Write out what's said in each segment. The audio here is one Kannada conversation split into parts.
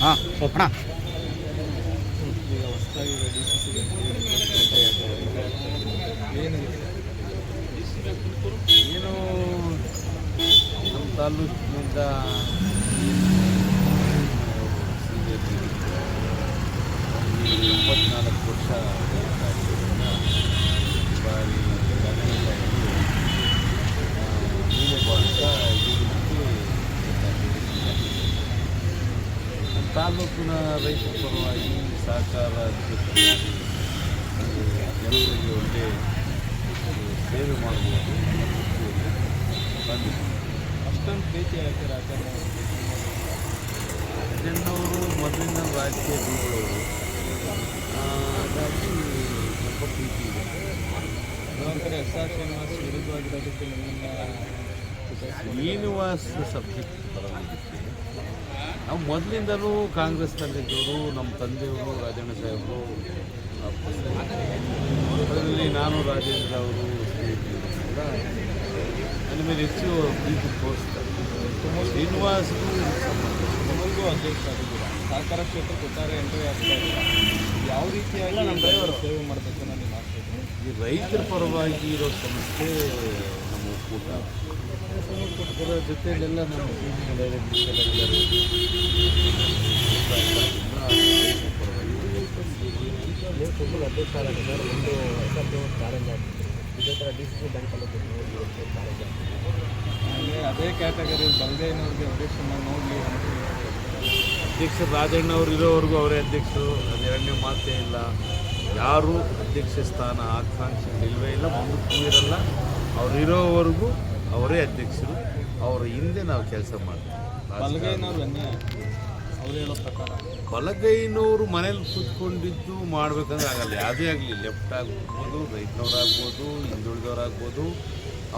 ಹಾಂ ಅಣ್ಣ. ಏನು ನಮ್ಮ ತಾಲೂಕಿನಿಂದ ಎಂಬತ್ನಾಲ್ಕು ವರ್ಷ ಆಗಿರೋದ್ರಿಂದ ಈ ಬಾರಿ ಗಣೇಶರು ನೀವೇ ಅಂತ ಈ ರೀತಿ ನಮ್ಮ ರೈತರ ಪರವಾಗಿ ಸಹಕಾರ ಜನರಿಗೆ ಒಳ್ಳೆ ಸೇವೆ ಮಾಡ್ಬೋದು ಬಂದಿದೆ ಅಷ್ಟೊಂದು ಪ್ರೀತಿ ಯಾಕೆ ರಾಜಣ್ಣ. ಜನವರು ಮೊದಲಿನ ರಾಜಕೀಯ ಗುರುಗಳವರು. ಹಾಗಾಗಿ ಸ್ವಲ್ಪ ಪ್ರೀತಿ ಇದೆ. ಇನ್ನೊಂದು ಕಡೆ ಎಸ್ ಆರ್ ಶ್ರೀನಿವಾಸ್ ವಿರುದ್ಧವಾಗಿರೋದಕ್ಕೆ ಸಬ್ಜೆಕ್ಟ್. ನಾವು ಮೊದಲಿಂದಲೂ ಕಾಂಗ್ರೆಸ್ನಲ್ಲಿದ್ದವರು ನಮ್ಮ ತಂದೆಯವರು ರಾಜೇಂದ್ರ ಸಾಹೇಬರು ಅದರಲ್ಲಿ ನಾನು ರಾಜೇಂದ್ರ ಅವರು ಕೂಡ ನನ್ನ ಮೇಲೆ ಹೆಚ್ಚು ಪ್ರೀತಿ ತೋರಿಸ್ತಾರೆ ಶ್ರೀನಿವಾಸ್ ನಿಮಗೂ ಅಧ್ಯಕ್ಷ ಆಗಿದ್ದೀರಾ ಸಹಕಾರ ಕ್ಷೇತ್ರ ಕೊಟ್ಟಾರೆ ಎಂಟ್ರಿ ಆಗ್ತಾ ಇಲ್ಲ. ಯಾವ ರೀತಿಯಾಗಿ ನಮ್ಮ ಡ್ರೈವರ್. ಸೇವೆ ಮಾಡಬೇಕು ನಾನು ಈ ರೈತರ ಪರವಾಗಿ ಇರೋ ಸಂಸ್ಥೆ ಒಕ್ಕೂಟ ಅದರ ಜೊತೆಯಲ್ಲೆಲ್ಲ ನಮ್ಮ ಸೀನಿಯರ್ ಅಧ್ಯಕ್ಷ ಆಗಿದೆ ಒಂದು ಎಸ್ ಚಾಲೆಂಜ್ ಆಗ್ತಿದೆ ಇದೇ ಥರ ಡಿ ಸಿ ಸಿ ಬ್ಯಾಂಕಲ್ಲಿ ಹಾಗೆ ಅದೇ ಕ್ಯಾಟಗರಿ ಬಲಗೈನವ್ರಿಗೆ ಅಧ್ಯಕ್ಷನ ನೋಡಿ ಅಧ್ಯಕ್ಷ ರಾಜಣ್ಣ ಅವರು ಇರೋವರೆಗೂ ಅವರೇ ಅಧ್ಯಕ್ಷರು. ಅದು ಎರಡನೇ ಮಾತೇ ಇಲ್ಲ. ಯಾರು ಅಧ್ಯಕ್ಷ ಸ್ಥಾನ ಆಕಾಂಕ್ಷೆ ಇಲ್ವೇ ಇಲ್ಲ. ಮುಂದಕ್ಕೂ ಇರಲ್ಲ. ಅವ್ರು ಇರೋವರೆಗೂ ಅವರೇ ಅಧ್ಯಕ್ಷರು. ಅವರ ಹಿಂದೆ ನಾವು ಕೆಲಸ ಮಾಡ್ತೀವಿ. ಬಲಗೈನವ್ರು ಮನೇಲಿ ಕೂತ್ಕೊಂಡಿದ್ದು ಮಾಡ್ಬೇಕಂದ್ರೆ ಆಗಲ್ಲ. ಯಾವುದೇ ಆಗಲಿ ಲೆಫ್ಟ್ ಆಗ್ಬೋದು ರೈಟ್ನವ್ರಾಗ್ಬೋದು ಹಿಂದುಳಿದವರಾಗ್ಬೋದು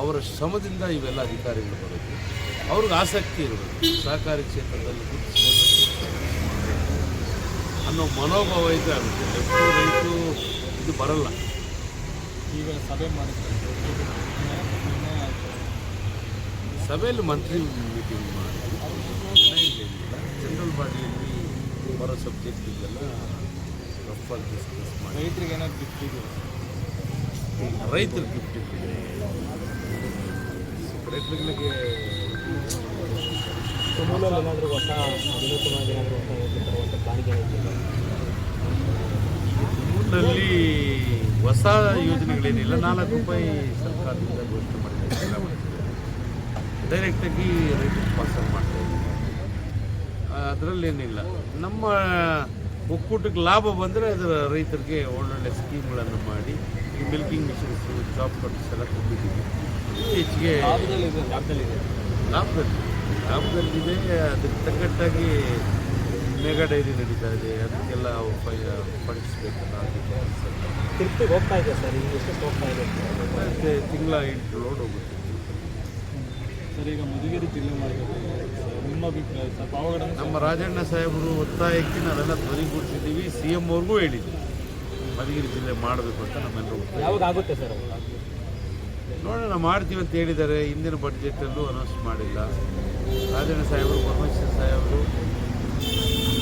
ಅವರ ಶ್ರಮದಿಂದ ಇವೆಲ್ಲ ಅಧಿಕಾರಿಗಳು ಬರೋದು. ಅವ್ರಿಗೆ ಆಸಕ್ತಿ ಇರಬೇಕು. ಸಹಕಾರಿ ಕ್ಷೇತ್ರದಲ್ಲಿ ಅನ್ನೋ ಮನೋಭಾವ ಇದ್ರೆ ಆಗುತ್ತೆ ಲೆಫ್ಟು ರೈಟು ಇದು ಬರಲ್ಲ. ಈಗ ಸಭೆ ಮಾಡಿದ್ದಾರೆ. ಸಭೆಯಲ್ಲಿ ಮಂತ್ರಿ ಮೀಟಿಂಗ್ ಮಾಡಿ ಜನರಲ್ ಬಾಡಿಯಲ್ಲಿ ಬರೋ ಸಬ್ಜೆಕ್ಟ್ ಇದೆಲ್ಲ ರಫಾಗಿ ಡಿಸ್ಕಸ್ ಮಾಡಿ. ರೈತರಿಗೆ ಏನಾದ್ರು ಗಿಫ್ಟ್ ಇದೆ ರೈತರು ಗಿಫ್ಟ್ ಇದೆ. ರೈತರುಗಳಿಗೆ ಏನಾದರೂ ಹೊಸ ಏನಾದರೂ ಹೊಸ ಊರಿನಲ್ಲಿ ಹೊಸ ಯೋಜನೆಗಳೇನಿಲ್ಲ ನಾಲ್ಕು ರೂಪಾಯಿ ಸರ್ಕಾರದಿಂದ ಘೋಷಣೆ ಮಾಡಿದ್ದಾರೆ ಡೈರೆಕ್ಟಾಗಿ ರೈತರಿಗೆ ಪಾರ್ಸಲ್ ಮಾಡ್ತಾ ಅದರಲ್ಲೇನಿಲ್ಲ. ನಮ್ಮ ಒಕ್ಕೂಟಕ್ಕೆ ಲಾಭ ಬಂದರೆ ಅದರ ರೈತರಿಗೆ ಒಳ್ಳೊಳ್ಳೆ ಸ್ಕೀಮ್ಗಳನ್ನು ಮಾಡಿ ಈ ಮಿಲ್ಕಿಂಗ್ ಮಿಷನ್ಸು ಜಾಬ್ ಕಟ್ಸ್ ಎಲ್ಲ ಕೊಟ್ಟಿದ್ದೀವಿ. ಹೆಚ್ಚಿಗೆ ಲಾಭದಲ್ಲಿದೆ ಲಾಭದಲ್ಲಿದೆ. ಲಾಭದಲ್ಲಿ ಲಾಭದಲ್ಲಿದೆ ಅದಕ್ಕೆ ತಕ್ಕಟ್ಟಾಗಿ ಮೆಗಾ ಡೈರಿ ನಡೀತಾ ಇದೆ ಅದಕ್ಕೆಲ್ಲ ಪಡಿಸ್ಬೇಕಲ್ಲ ಬೇಕಲ್ಲ ಅದಕ್ಕೆ ತಿರುಪ್ತಿಗೆ ಹೋಗ್ತಾ ಇದೆ ಸರ್? ಈಗ ಎಷ್ಟು ಹೋಗ್ತಾ ಇದೆ? ಮತ್ತೆ ತಿಂಗಳ ಎಂಟು ಲೋಡ್ ಹೋಗುತ್ತೆ. ಸರ್ ಈಗ ಮಧುಗಿರಿ ಜಿಲ್ಲೆ ನಿಮ್ಮ ಅಭಿಪ್ರಾಯ ಸರ್ ಪಾವಗಡ ನಮ್ಮ ರಾಜಣ್ಣ ಸಾಹೇಬರು ಒತ್ತಾಯಕ್ಕೆ ನಾವೆಲ್ಲ ಧ್ವನಿಗೂಡಿಸಿದ್ದೀವಿ ಸಿ ಎಂ ಅವ್ರಿಗೂ ಹೇಳಿದ್ದೀವಿ ಮಧುಗಿರಿ ಜಿಲ್ಲೆ ಮಾಡಬೇಕು ಅಂತ ನಮ್ಮೆಲ್ಲರೂ ಯಾವಾಗುತ್ತೆ ಯಾವಾಗ ಆಗುತ್ತೆ ಸರ್ ನೋಡೋಣ ಮಾಡ್ತೀವಿ ಅಂತ ಹೇಳಿದ್ದಾರೆ. ಹಿಂದಿನ ಬಡ್ಜೆಟಲ್ಲೂ ಅನೌನ್ಸ್ ಮಾಡಿಲ್ಲ. ರಾಜಣ್ಣ ಸಾಹೇಬರು ಪರಮೇಶ್ವರ ಸಾಹೇಬರು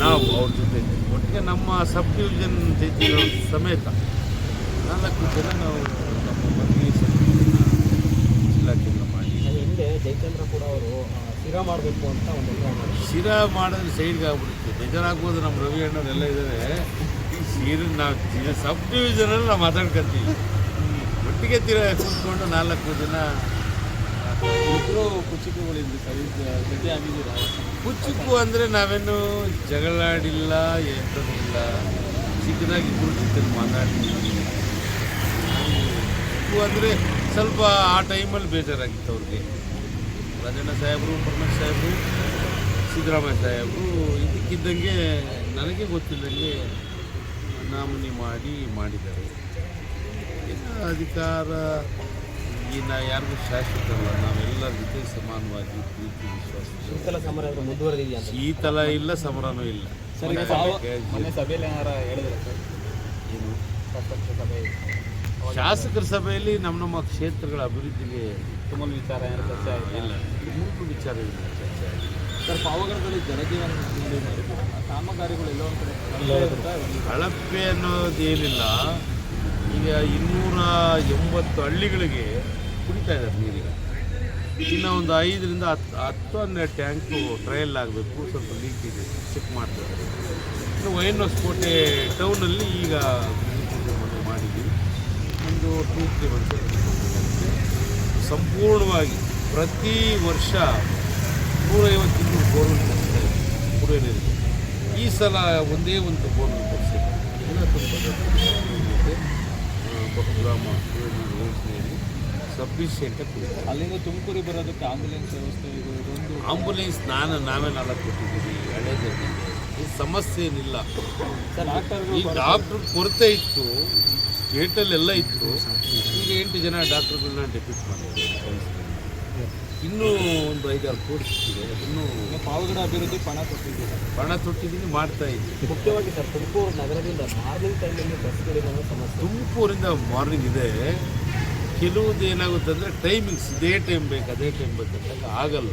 ನಾವು ಅವ್ರ ಜೊತೆ ಒಟ್ಟಿಗೆ ನಮ್ಮ ಸಬ್ ಡಿವಿಷನ್ ಜೊತೆ ಸಮೇತ ನಾಲ್ಕು ಜನ ನಾವು ನಮ್ಮ ಮದುವೆ ಇಲಾಖೆಯಿಂದ ಮಾಡಿ. ಅದು ಹಿಂದೆ ಜಯಚಂದ್ರ ಕೂಡ ಅವರು ಶಿರ ಮಾಡಬೇಕು ಅಂತ ಒಂದು ಶಿರ ಮಾಡಿದ್ರೆ ಸೈಡ್ಗೆ ಆಗ್ಬಿಡುತ್ತೆ. ಬೇಜಾರಾಗ್ಬೋದು ನಮ್ಮ ರವಿ ಅಣ್ಣವರೆಲ್ಲ ಇದ್ದಾರೆ ಶಿರ ನಾವು ಸಬ್ ಡಿವಿಷನಲ್ಲಿ ನಾವು ಮಾತಾಡ್ಕೊತೀವಿ. ಒಟ್ಟಿಗೆ ತೀರ ಕೂತ್ಕೊಂಡು ನಾಲ್ಕು ಜನ ಇಬ್ಬರು ಜೊತೆ ಆಗಿದ್ದೀರಾ? ಅಂದರೆ ನಾವೇನು ಜಗಳಾಡಿಲ್ಲ ಎಂಥದಿಲ್ಲ ಚಿಕ್ಕದಾಗಿ ಇಬ್ಬರು ಜೊತೆ ಮಾತಾಡ್ತೀವಿ ಅಂದರೆ ಸ್ವಲ್ಪ ಆ ಟೈಮಲ್ಲಿ ಬೇಜಾರಾಗಿತ್ತು ಅವ್ರಿಗೆ. ರಾಜಣ್ಣ ಸಾಹೇಬರು, ಪರಮೇಶ್ ಸಾಹೇಬರು, ಸಿದ್ದರಾಮಯ್ಯ ಸಾಹೇಬರು, ಇದಕ್ಕಿದ್ದಂಗೆ ನನಗೆ ಗೊತ್ತಿಲ್ಲದಂಗೆ ನಾಮಿನಿ ಮಾಡಿ ಮಾಡಿದ್ದಾರೆ. ಎಲ್ಲ ಅಧಿಕಾರ? ಈ ನಾ ಯಾರಿಗೂ ಶಾಶ್ವತ ಅಲ್ಲ ನಾವೆಲ್ಲರ ಜೊತೆ ಸಮಾನವಾಗಿ ಪ್ರೀತಿ ವಿಶ್ವಾಸ ಈ ಶೀತಲ ಇಲ್ಲ ಸಮರನೂ ಇಲ್ಲ. ಸಭೆಯಲ್ಲಿ ಏನಾರ ಹೇಳಿದ್ರೆ ಸರ್? ಏನು? ಶಾಸಕರ ಸಭೆಯಲ್ಲಿ ನಮ್ಮ ನಮ್ಮ ಕ್ಷೇತ್ರಗಳ ಅಭಿವೃದ್ಧಿಗೆ ತುಂಬ ವಿಚಾರ ಏನು ಚರ್ಚೆ ಆಗಿದೆ ಇಲ್ಲ ಮೂರು ವಿಚಾರ ಇಲ್ಲ ಚರ್ಚೆ ಆಗಿದೆ ಸರ್ ಪಾವಗಡದಲ್ಲಿ ಜನಜೀವನ ಕಾಮಗಾರಿಗಳು ಎಲ್ಲೋ? ಕಳಪೆ ಅನ್ನೋದೇನಿಲ್ಲ ಈಗ ಇನ್ನೂರ ಎಂಬತ್ತು ಹಳ್ಳಿಗಳಿಗೆ ಕುಡಿತಾ ಇದ್ದಾರೆ ನೀರಿಗೆ ಇನ್ನು ಒಂದು ಐದರಿಂದ ಹತ್ತು ಹತ್ತು ಹನ್ನೆರಡು ಟ್ಯಾಂಕು ಟ್ರಯಲ್ ಆಗಬೇಕು, ಸ್ವಲ್ಪ ಲೀಕ್ ಇದೆ ಚೆಕ್ ಮಾಡ್ತಾರೆ ಇನ್ನು ಕೋಟೆ ಟೌನಲ್ಲಿ ಈಗ ಮಾಡಿದ್ದೀವಿ. ಒಂದು ಟೂ ತ್ರೀ ಮಂತ್ಸ್ ಸಂಪೂರ್ಣವಾಗಿ ಪ್ರತಿ ವರ್ಷ ನೂರೈವತ್ತು ಇನ್ನೂರು ಬೋರ್ವೆಲ್ ಕೊಡ್ತಾ ಇದ್ದೀವಿ ಕುಡಿಯೋ ನೀರಿಗೆ. ಈ ಸಲ ಒಂದೇ ಒಂದು ಬೋರ್ವೆಲ್ ಕೊಡಿಸಿದೆ ಎಲ್ಲ ತುಂಬ ಬಹುಗ್ರಾಮ ಯೋಜನೆಯಲ್ಲಿ ಸಫಿಷಿಯೆಂಟಾಗಿ ಕುಡಿತಾರೆ. ಅಲ್ಲಿಂದ ತುಮಕೂರಿಗೆ ಬರೋದಕ್ಕೆ ಆಂಬುಲೆನ್ಸ್ ವ್ಯವಸ್ಥೆ ಇದೊಂದು ಆಂಬುಲೆನ್ಸ್ ನಾನು ನಾವೇ ನಾಲ್ಕು ಕೊಟ್ಟಿದ್ದೀವಿ ಹಳೇದಲ್ಲಿ ಈ ಸಮಸ್ಯೆ ಏನಿಲ್ಲ. ಈ ಡಾಕ್ಟ್ರ್ ಕೊರತೆ ಇತ್ತು ಸ್ಟೇಟಲ್ಲೆಲ್ಲ ಇತ್ತು. ಈಗ ಎಂಟು ಜನ ಡಾಕ್ಟ್ರುಗಳನ್ನ ಡೆಪ್ಯೂಟ್ ಮಾಡಿದ್ದೀವಿ ಇನ್ನೂ ಒಂದು ಐದಾರು ಕೋಟಿ ಸಿಕ್ಕಿದೆ ಇನ್ನೂ ಇನ್ನು ಪಾವಗಡ ಅಭಿವೃದ್ಧಿ ಪಣ ತೊಟ್ಟಿದ್ದೀನಿ ಪಣ ತೊಟ್ಟಿದ್ದೀನಿ ಮಾಡ್ತಾ ಇದ್ದೀನಿ. ಮುಖ್ಯವಾಗಿ ಸರ್ ತುಮಕೂರು ನಗರದಿಂದ ಮಾರ್ನಿಂಗ್ ಟೈಮಲ್ಲಿ ಬಸ್ಗಳಿರೋ ಸಮಸ್ಯೆ. ತುಮಕೂರಿಂದ ಮಾರ್ನಿಂಗ್ ಇದೆ. ಕೆಲವ್ದು ಏನಾಗುತ್ತೆ ಅಂದರೆ ಟೈಮಿಂಗ್ಸ್ ಇದೇ ಟೈಮ್ ಬೇಕು ಅದೇ ಟೈಮ್ ಬೇಕಂದಾಗ ಆಗಲ್ಲ.